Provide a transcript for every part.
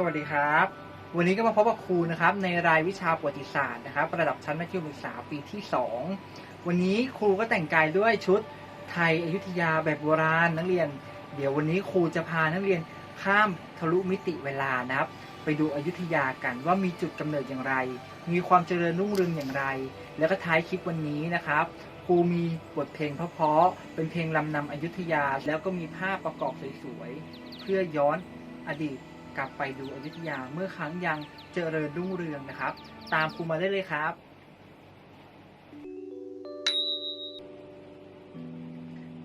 สวัสดีครับ วันนี้ก็มาพบกับครูนะครับ ในรายวิชาประวัติศาสตร์นะครับ ระดับชั้นมัธยมศึกษาปีที่ 2 วันนี้ครูก็แต่งกายด้วยชุดไทยอยุธยาแบบโบราณนักเรียน เดี๋ยววันนี้ครูจะพานักเรียนข้ามทะลุมิติเวลานะครับ ไปดูอยุธยากันว่ามีจุดกำเนิดอย่างไร มีความเจริญรุ่งเรืองอย่างไร แล้วก็ท้ายคลิปวันนี้นะครับครูมีบทเพลงเพราะๆเป็นเพลงลำนำอยุธยา แล้วก็มีภาพประกอบสวยๆเพื่อย้อนอดีต กลับไปดูอยุธยาเมื่อครั้งยังเจริญรุ่งเรืองนะครับ ตามครูมาได้เลยครับ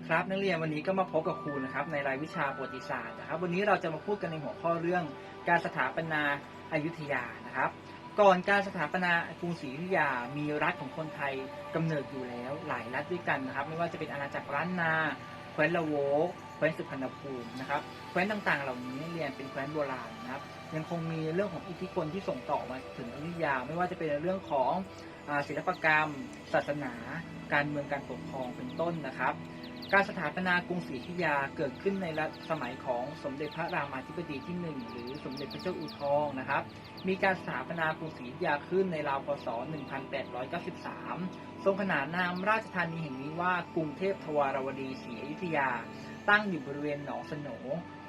ครับนักเรียนวันนี้ก็มาพบกับครูนะครับ ในรายวิชาประวัติศาสตร์นะครับ วันนี้เราจะมาพูดกันในหัวข้อเรื่องการสถาปนาอายุธยานะครับ ก่อนการสถาปนากรุงศรีอยุธยา มีรัฐของคนไทยกำเนิดอยู่แล้ว หลายรัฐด้วยกันนะครับ ไม่ว่าจะเป็นอาณาจักรล้านนาแคว้นละโว แคว้นสุพรรณภูมินะครับแคว้นต่างๆ เหล่านี้เรียนเป็นแคว้นโบราณนะครับ ยังคงมีเรื่องของอิทธิพลที่ส่งต่อมาถึงอยุธยา ไม่ว่าจะเป็นเรื่องของศิลปกรรม ศาสนา การเมืองการปกครองเป็นต้นนะครับ การสถาปนากรุงศรีอยุธยาเกิดขึ้นในรัชสมัยของสมเด็จพระรามาธิบดีที่หนึ่งหรือสมเด็จพระเจ้าอู่ทองนะครับ มีการสถาปนากรุงศรีอยุธยาขึ้นในราวพศ 1893 ทรงขนานนามราชธานีแห่งนี้ว่ากรุงเทพทวารวดีศรีอยุธยา ตั้งอยู่บริเวณหนองสโหน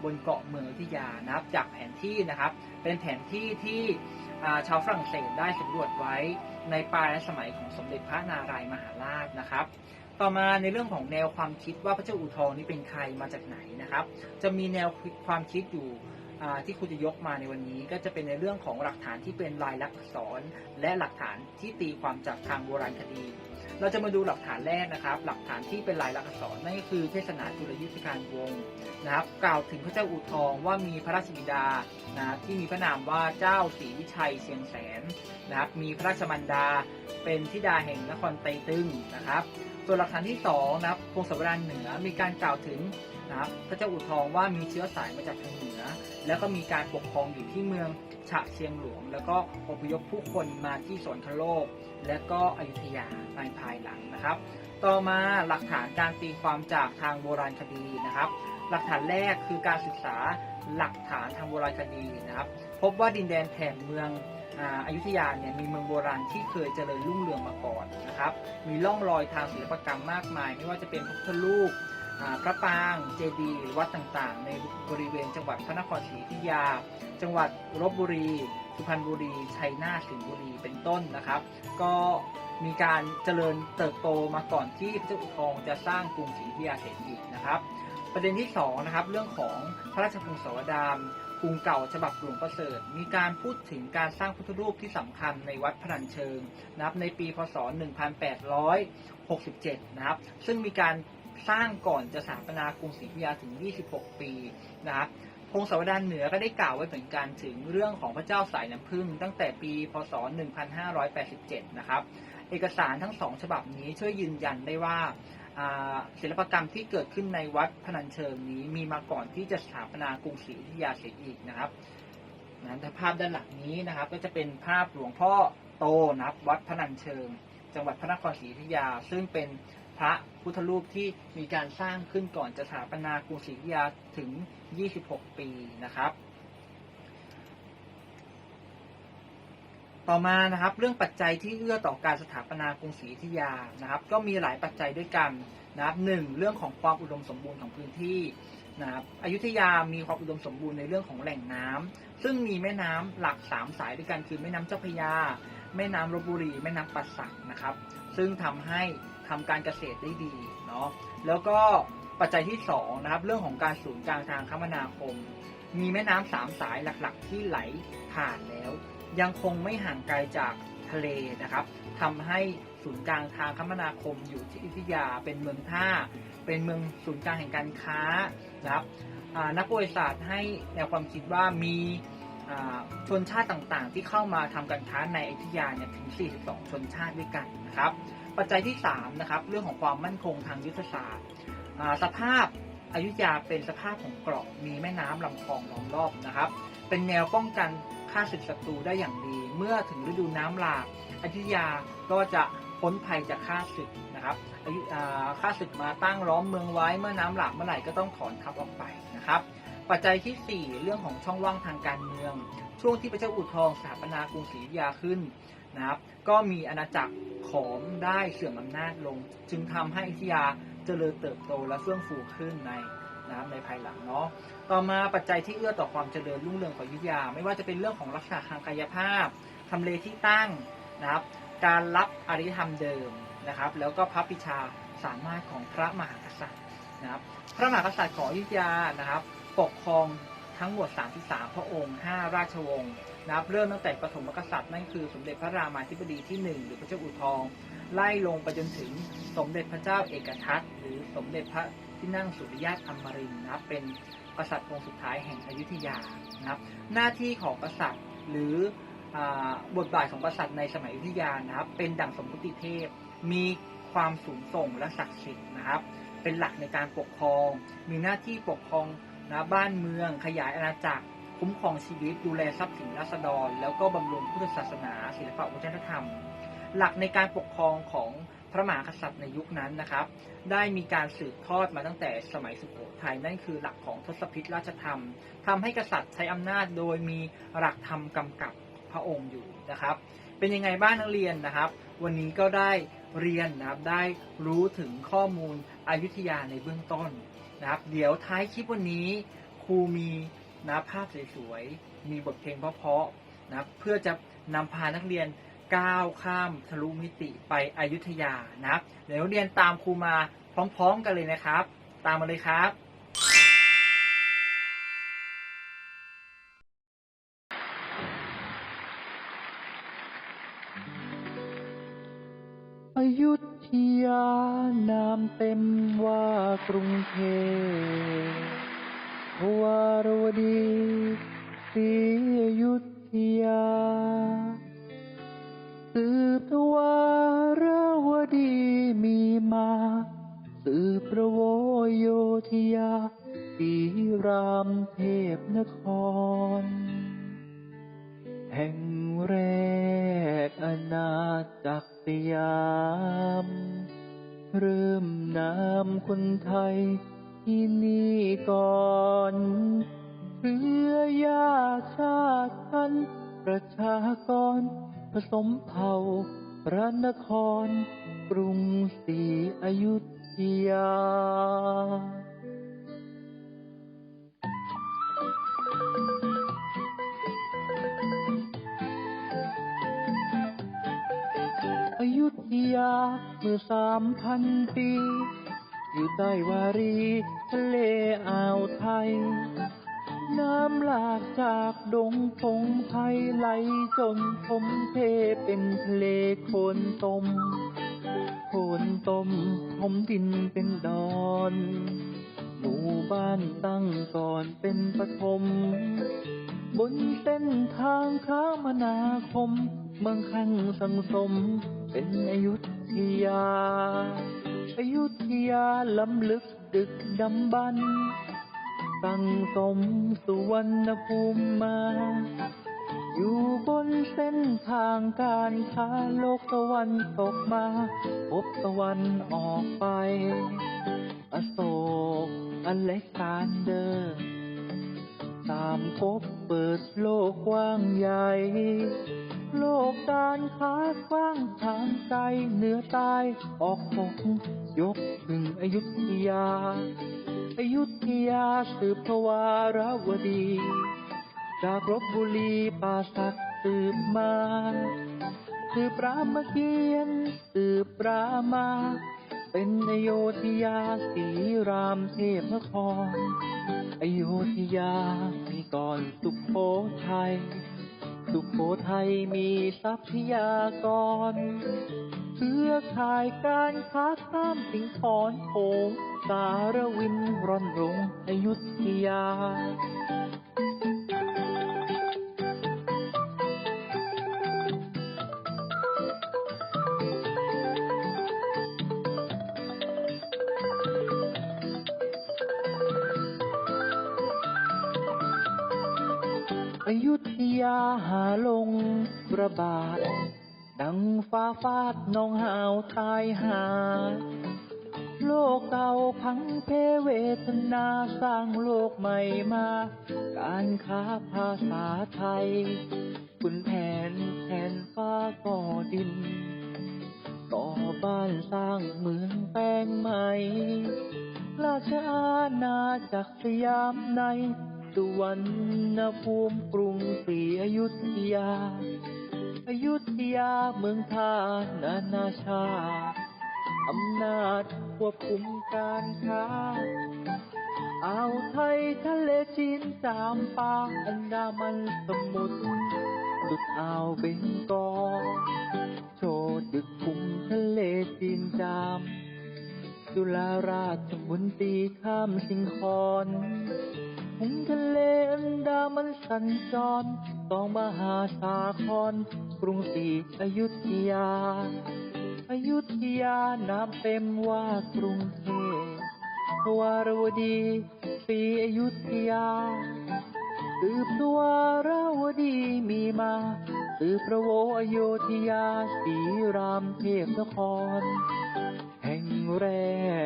บนเกาะเมืองอยุธยานะครับ จากแผนที่นะครับ เป็นแผนที่ที่ชาวฝรั่งเศสได้สำรวจไว้ในปลายสมัยของสมเด็จพระนารายมหาราชนะครับ ต่อมาในเรื่องของแนวความคิดว่าพระเจ้าอู่ทองนี่เป็นใครมาจากไหนนะครับ จะมีแนวความคิดอยู่ที่ครูจะยกมาในวันนี้ก็จะเป็นในเรื่องของหลักฐานที่เป็นลายลักษณ์อักษร และหลักฐานที่ตีความจากทางโบราณคดี เราจะมาดูหลักฐานแรกนะครับ หลักฐานที่เป็นลายลักษณ์อักษรนั่นก็คือเทศนาจุลยุทธการวงศ์นะครับ กล่าวถึงพระเจ้าอู่ทองว่ามีพระราชบิดานะครับที่มีพระนามว่าเจ้าศรีวิชัยเชียงแสนนะครับ มีพระราชมันดาเป็นธิดาแห่งนครไตรตึงนะครับ ส่วนหลักฐานที่สองนะครับพงศาวดารเหนือมีการกล่าวถึง นะครับพระเจ้าอู่ทองว่ามีเชื้อสายมาจากทางเหนือ แล้วก็มีการปกครองอยู่ที่เมืองฉะเชียงหลวง แล้วก็อพยพผู้คนมาที่สวนคโลก และก็อยุธยาในภายหลังนะครับ ต่อมาหลักฐานการตีความจากทางโบราณคดีนะครับ หลักฐานแรกคือการศึกษาหลักฐานทางโบราณคดีนะครับ พบว่าดินแดนแถบเมืองอายุธยาเนี่ยมีเมืองโบราณที่เคยเจริญรุ่งเรืองมาก่อนนะครับ มีร่องรอยทางศิลปกรรมมากมาย ไม่ว่าจะเป็นพระพุทธรูป พระปรางเจดีย์วัดต่างๆ ในบริเวณจังหวัดพระนครศรีอยุธยา จังหวัดลบบุรี สุพรรณบุรี ชัยนาทสิงห์บุรี เป็นต้นนะครับ ก็มีการเจริญเติบโตมาก่อนที่พระเจ้าอู่ทองจะสร้างกรุงศรีอยุธยาเสร็จอีกนะครับ ประเด็นที่สองนะครับ เรื่องของพระราชพงศาวดารกรุงเก่าฉบับหลวงประเสริฐ มีการพูดถึงการสร้างพุทธรูปที่สำคัญในวัดพนัญเชิงนะครับในปีพศ 1867 นะครับ ซึ่งมีการ สร้างก่อนจะสถาปนากรุงศรีอยุธยาถึง 26 ปีนะครับพงศาวดารเหนือก็ได้กล่าวไว้เหมือนกันถึงเรื่องของพระเจ้าสายน้ำผึ้งตั้งแต่ปี พศ 1587 นะครับ เอกสารทั้งสองฉบับนี้ช่วยยืนยันได้ว่าศิลปกรรมที่เกิดขึ้นในวัดพนัญเชิงนี้มีมาก่อนที่จะสถาปนากรุงศรีอยุธยาเสียอีกนะครับนะถ้าภาพด้านหลังนี้นะครับ ก็จะเป็นภาพหลวงพ่อโตนะครับวัดพนัญเชิง จังหวัดพระนครศรีอยุธยา ซึ่งเป็น พระพุทธรูปที่มีการสร้างขึ้นก่อนจะสถาปนากรุงศรีอยุธยาถึง 26 ปีนะครับ ต่อมานะครับเรื่องปัจจัยที่เอื้อต่อการสถาปนากรุงศรีอยุธยานะครับ ก็มีหลายปัจจัยด้วยกันนะครับหนึ่งเรื่องของความอุดมสมบูรณ์ของพื้นที่นะครับอยุธยามีความอุดมสมบูรณ์ในเรื่องของแหล่งน้ำซึ่งมีแม่น้ำหลักสามสายด้วยกันคือแม่น้ำเจ้าพระยา แม่น้ำลบบุรี แม่น้ำปัสสักนะครับ ซึ่งทำให้ ทำการเกษตรได้ดีเนาะแล้วก็ปัจจัยที่สองนะครับเรื่องของการศูนย์กลางทางคมนาคม มีแม่น้ำสามสายหลักๆ ที่ไหลผ่านแล้ว ยังคงไม่ห่างไกลจากทะเลนะครับทำให้ศูนย์กลางทางคมนาคมอยู่ที่อยุธยาเป็นเมืองท่า เป็นเมืองศูนย์กลางแห่งการค้านะครับนักประวัติศาสตร์ให้แนวความคิดว่ามีชนชาติต่างๆ ที่เข้ามาทำการค้าในอยุธยาเนี่ยถึง 42 ชนชาติด้วยกันนะครับ ปัจจัยที่3นะครับเรื่องของความมั่นคงทางยุทธศาสตร์สภาพอยุธยาเป็นสภาพของเกราะมีแม่น้ำลำคลองล้อมรอบนะครับ เป็นแนวป้องกันฆ่าศึกศัตรูได้อย่างดี เมื่อถึงฤดูน้ำหลากอยุธยาก็จะพ้นภัยจากฆ่าศึกนะครับอยุฆ่าศึกมาตั้งล้อมเมืองไว้เมื่อน้ำหลากเมื่อไหร่ก็ต้องถอนทัพออกไปนะครับ ปัจจัยที่ 4 เรื่องของช่องว่างทางการเมือง ช่วงที่พระเจ้าอู่ทองสถาปนากรุงศรีอยุธยาขึ้น นะครับ ก็มีอาณาจักรขอมได้เสื่อมอำนาจลง จึงทำให้อยุธยาเจริญเติบโตและเฟื่องฟูขึ้นในนะครับในภายหลังเนาะ ต่อมาปัจจัยที่เอื้อต่อความเจริญรุ่งเรืองของอยุธยา ไม่ว่าจะเป็นเรื่องของลักษณะทางกายภาพ ทำเลที่ตั้งนะครับ การรับอรยธรรมเดิมนะครับ แล้วก็พระปิชาสามารถของพระมหากษัตริย์นะครับ พระมหากษัตริย์ของอยุธยานะครับ ปกครองทั้งหมด 33 พระองค์ 5 ราชวงศ์ นะครับเริ่มตั้งแต่ปฐมกษัตริย์นั่นคือสมเด็จพระรามาธิบดีที่ 1 หรือพระเจ้าอู่ทอง ไล่ลงไปจนถึงสมเด็จพระเจ้าเอกทัตหรือสมเด็จพระที่นั่งสุริยะอมรินทร์นะครับเป็นกษัตริย์องค์สุดท้ายแห่งอยุธยานะครับหน้าที่ของกษัตริย์หรือบทบาทของกษัตริย์ในสมัยอยุธยานะครับ เป็นดั่งสมมุติเทพ มีความสูงส่งและศักดิ์สิทธิ์นะครับ เป็นหลักในการปกครอง มีหน้าที่ปกครองนะบ้านเมืองขยายอาณาจักร คุ้มครองชีวิต ดูแลทรัพย์สินราษฎร แล้วก็บำรุงพุทธศาสนา ศิลปวัฒนธรรม หลักในการปกครองของพระมหากษัตริย์ในยุคนั้นนะครับ ได้มีการสืบทอดมาตั้งแต่สมัยสุโขทัยนั่นคือหลักของทศพิธราชธรรมทำให้กษัตริย์ใช้อำนาจโดยมีหลักธรรมกำกับพระองค์อยู่นะครับ เป็นยังไงบ้างนักเรียนนะครับ วันนี้ก็ได้เรียนนะครับได้รู้ถึงข้อมูลอยุธยาในเบื้องต้นนะครับ เดี๋ยวท้ายคลิปวันนี้ครูมี นะภาพสวยๆ มีบทเพลงเพราะๆนะเพื่อจะนำพานักเรียนก้าวข้ามทะลุมิติไปอยุธยานะเดี๋ยวนักเรียนตามครูมาพร้อมๆกันเลยนะครับ ตามมาเลยครับ อยุธยานามเต็มว่ากรุงเทพ วารวดีศรีอยุธยา สืบวารวดีมีมา สืบประโวโยธยาสีรามเทพนคร แห่งแรกอาณาจักรสยาม เริ่มนามคนไทย ที่นี่ก่อนเชื้อยาชาติพันธุ์ประชากร ผสมเผ่าพระนคร กรุงศรีอยุธยาอยุธยาเมื่อสามพันปี อยู่ใต้วารีทะเลอ่าวไทย น้ำหลากจากดงพงไพไหลจนทมเทเป็นทะเลโคนตม โคนตมทมดินเป็นดอนหมู่บ้านตั้งก่อนเป็นปฐมบนเส้นทางคมนาคม เมืองขังสังสม เป็นอยุธยา อยุธยาล้ำลึกดึกดำบรรตั้งสมสุวรรณภูมิมา อยู่บนเส้นทางการค้าโลกตะวันตกมา พบตะวันออกไป อโศกอเล็กซานเดอร์ตามพบเปิดโลกกว้างใหญ่ โลกการค้ากว้างทางไกลเหนือใต้ออกตก ยกถึงอยุธยา อยุธยาสืบทวารวดี จากรบบุรีป่าสักสืบมา สืบรามเกียรติสืบรามา เป็นอโยธยาสีรามเทพนครอโยธยามีก่อนสุขโขทัย สุขโขทัยมีทรัพยากร เครือข่ายการค้าข้ามสิงขอนโขงสารวินร่อนรงอยุธยาอยุธยาหาลงระบาด ฟ้าฟาดน้องหาวตายหา โลกเก่าพังเพเวทนาสร้างโลกใหม่มา การค้าภาษาไทยคุณแผนแทนฟ้าก่อดิน ต่อบ้านสร้างเมืองแปลงใหม่ ราชอาณาจักรสยามในสุวรรณภูมิกรุงศรีอยุธยา อยุธยาเมืองท่านานาชาติอำนาจควบคุมการค้าอ่าวไทยทะเลจีนสามปาอันดามันสมุทรสุดอ่าวเบงกอลโชดึกคุมทะเลจีนจามจุฬาราชมนตีข้ามสิงคอนหุงทะเลอันดามันสัญจรต้องมหาสาคร รุงศรีอยุธยา อยุธยานามเต็มว่ากรุงเทพวารวดีศรีอยุธยาสืบทวาวดีมีมาสืบพระโวอโยธยาสีรามเทพนคร แห่งแร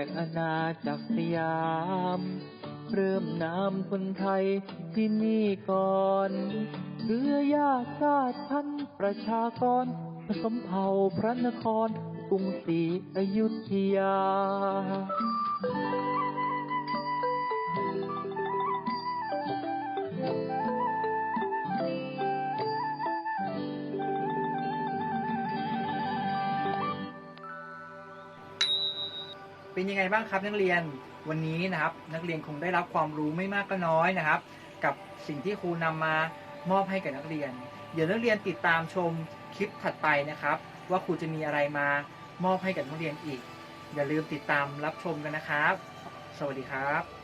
กอาณาจักรสยาม เริ่มนามคนไทยที่นี่ก่อน เพื่อญาติชาติพันธุ์ประชากร ผสมเผ่าพระนครกรุงศรีอยุธยา เป็นยังไงบ้างครับนักเรียนวันนี้นะครับ นักเรียนคงได้รับความรู้ไม่มากก็น้อยนะครับ กับสิ่งที่ครูนำมา มอบให้กับนักเรียน เดี๋ยวนักเรียนติดตามชมคลิปถัดไปนะครับ ว่าครูจะมีอะไรมามอบให้กับนักเรียนอีก อย่าลืมติดตามรับชมกันนะครับ สวัสดีครับ